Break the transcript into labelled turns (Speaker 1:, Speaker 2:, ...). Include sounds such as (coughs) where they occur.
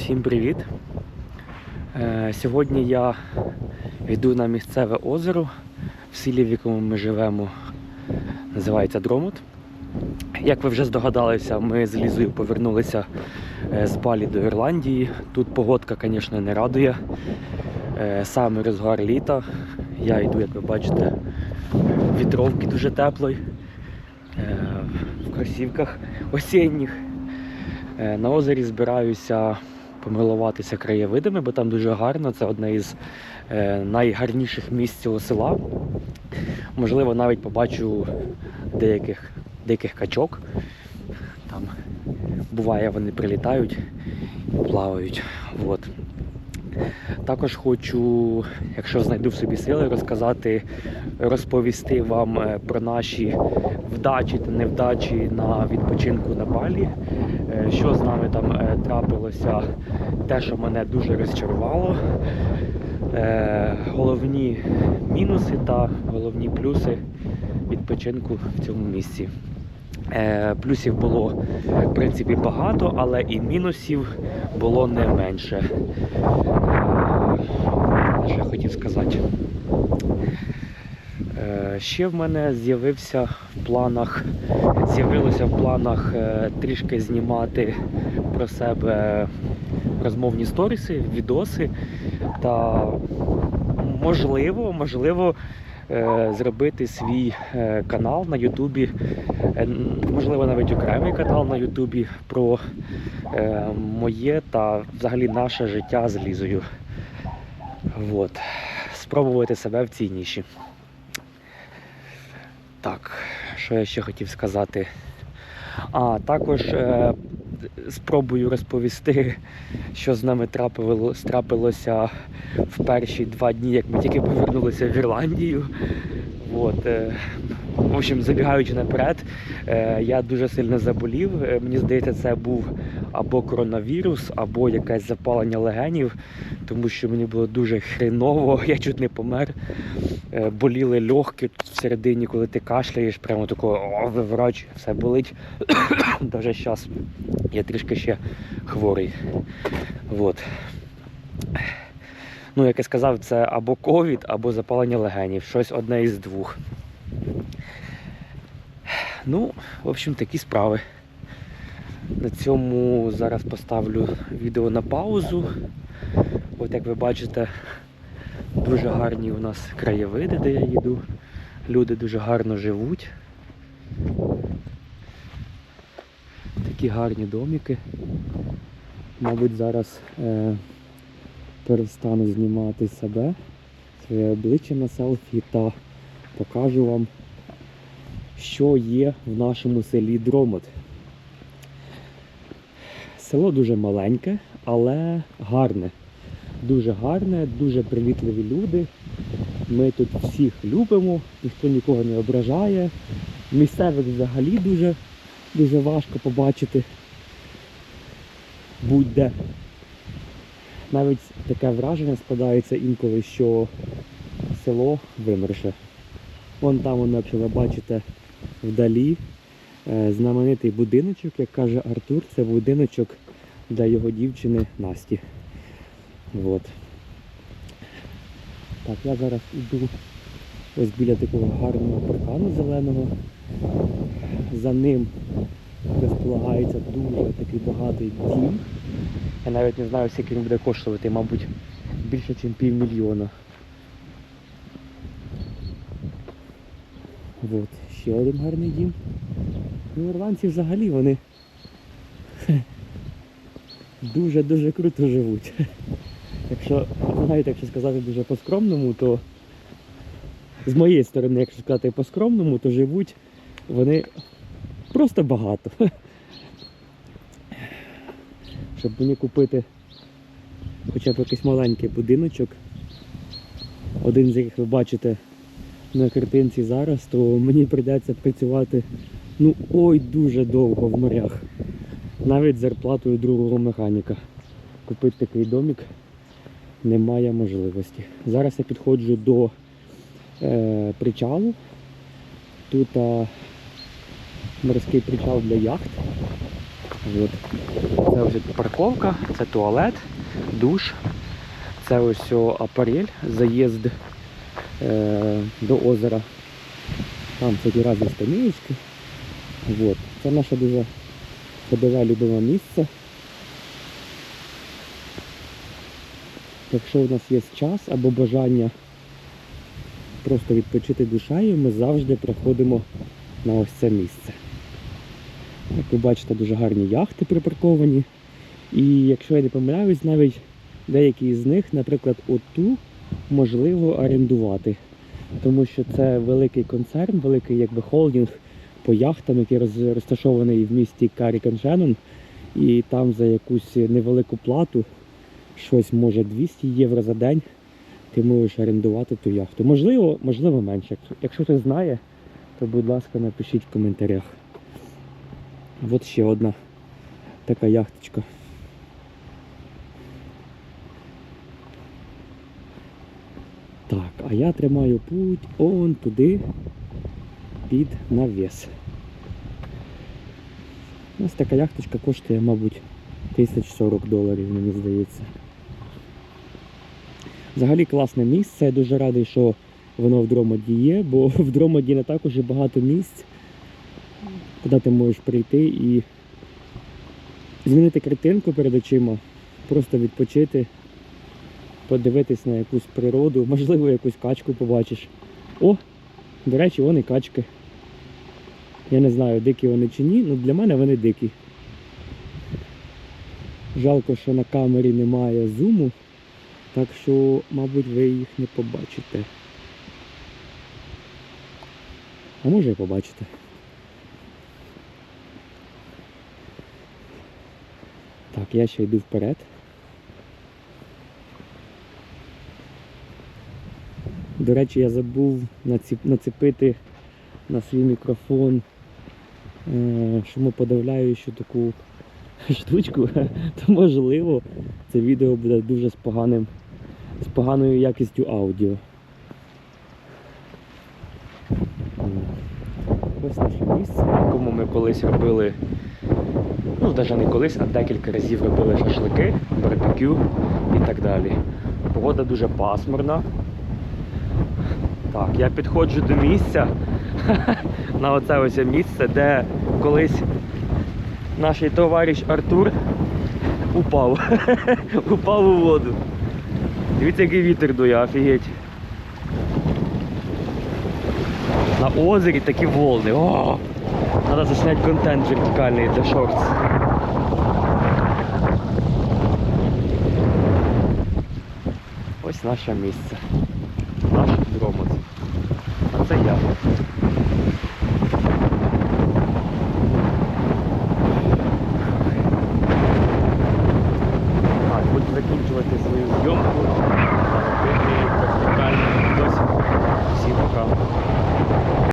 Speaker 1: Всім привіт! Е, Сьогодні я йду на місцеве озеро в селі, в якому ми живемо, називається Дромут. Як ви вже здогадалися, ми з Лізою повернулися е, з Балі до Ірландії. Тут погодка, звісно, не радує. Е, Саме розгар літа. Я йду, як ви бачите, вітровки дуже теплої, в кросівках осінніх. На озері збираюся помилуватися краєвидами, бо там дуже гарно. Це одне із е, найгарніших місць цього села. Можливо, навіть побачу деяких, деяких качок. Там буває, вони прилітають і плавають. От. Також хочу, якщо знайду в собі сили, розказати, розповісти вам е, про наші вдачі та невдачі на відпочинку на Балі. Що з нами там е, трапилося, те, що мене дуже розчарувало. Е, Головні мінуси та головні плюси відпочинку в цьому місці. Е, Плюсів було в принципі багато, але і мінусів було не менше. Що я хотів сказати? Ще в мене з'явився планах, з'явилося в планах е, трішки знімати про себе розмовні сторіси, відоси та можливо, можливо, е, зробити свій е, канал на Ютубі, можливо, навіть окремий канал на Ютубі про моє та взагалі наше життя з Лізою. От. Спробувати себе в цій ніші. Так, що я ще хотів сказати? А, також е, спробую розповісти, що з нами трапило, трапилося в перші два дні, як ми тільки повернулися в Ірландію. От, е, в общем, забігаючи наперед, е, я дуже сильно заболів. Е, Мені здається, це був або коронавірус, або якесь запалення легенів, тому що мені було дуже хреново, (laughs) я чуть не помер. Е, Боліли легкі всередині, коли ти кашляєш, прямо такого о, виворачує, все болить. (coughs) Даже зараз я трішки ще хворий. От. Ну, як я сказав, це або ковід, або запалення легенів. Щось одне із двох. Ну, в общем, такі справи. На цьому зараз поставлю відео на паузу. От як ви бачите, дуже гарні у нас краєвиди, де я їду. Люди дуже гарно живуть. Такі гарні домики. Мабуть, зараз е, перестану знімати себе, своє обличчя на селфі та покажу вам, що є в нашому селі Дромот. Село дуже маленьке, але гарне. Дуже гарне, дуже привітливі люди. Ми тут всіх любимо, ніхто нікого не ображає. Місцевих взагалі дуже, дуже важко побачити будь-де. Навіть таке враження складається інколи, що село вимерше. Вон там, воно, якщо ви бачите вдалі, е, знаменитий будиночок, як каже Артур, це будиночок для його дівчини Насті. От. Так, я зараз йду ось біля такого гарного паркану зеленого. За ним розполагається дуже такий багатий дім. Я навіть не знаю, скільки він буде коштувати, мабуть, більше, ніж півмільйона. От, ще один гарний дім. Ну, ірландці взагалі вони (laughs) дуже-дуже круто живуть. Якщо, знаєте, якщо сказати дуже по-скромному, то з моєї сторони, якщо сказати по-скромному, то живуть вони просто багато. (laughs) Щоб мені купити хоча б якийсь маленький будиночок, один з яких ви бачите на картинці зараз, то мені прийдеться працювати ну ой дуже довго в морях. Навіть зарплатою другого механіка. Купити такий домик немає можливості. Зараз я підходжу до е, причалу. Тут е, морський причал для яхт. От. Це ось парковка, це туалет, душ. Це ось апарель, заїзд до озера. Там такі різні скамеечки. Вот. Це наше дуже ходове любиме місце. Якщо у нас є час або бажання просто відпочити душею, ми завжди приходимо на ось це місце. Як ви бачите, дуже гарні яхти припарковані. І якщо я не помиляюсь, навіть деякі з них, наприклад, оту можливо орендувати. Тому що це великий концерн, великий якби холдинг по яхтам, який роз- розташований в місті Карі-Каншенон. І там за якусь невелику плату, щось може 200 євро за день, ти можеш орендувати ту яхту. Можливо, можливо менше. Якщо хтось знає, то будь ласка напишіть в коментарях. От ще одна така яхточка. Так, а я тримаю путь он туди під навіс. У нас така яхточка коштує, мабуть, 1040 доларів, мені здається. Взагалі класне місце. Я дуже радий, що воно в Дромоді є, бо (laughs) в Дромоді не також і багато місць, куди ти можеш прийти і змінити картинку перед очима, просто відпочити, подивитись на якусь природу, можливо, якусь качку побачиш. О, до речі, вони качки. Я не знаю, дикі вони чи ні, але для мене вони дикі. Жалко, що на камері немає зуму, так що, мабуть, ви їх не побачите. А може і побачите. Так, я ще йду вперед. До речі, я забув наці- нацепити на свій мікрофон е, шумоподавляючу таку штучку, (laughs) то можливо це відео буде дуже з поганим, з поганою якістю аудіо. Ось наше місце, в якому ми колись робили, ну навіть не колись, а декілька разів робили шашлики, барбекю і так далі. Погода дуже пасмурна. Так, я підходжу до місця, на оце ось місце, де колись наш товариш Артур упав. (laughs) упав у воду. Дивіться, який вітер дує, офігеть. На озері такі волни. О! Треба засняти контент вертикальний для шортс. Ось наше місце. Наш. А це я.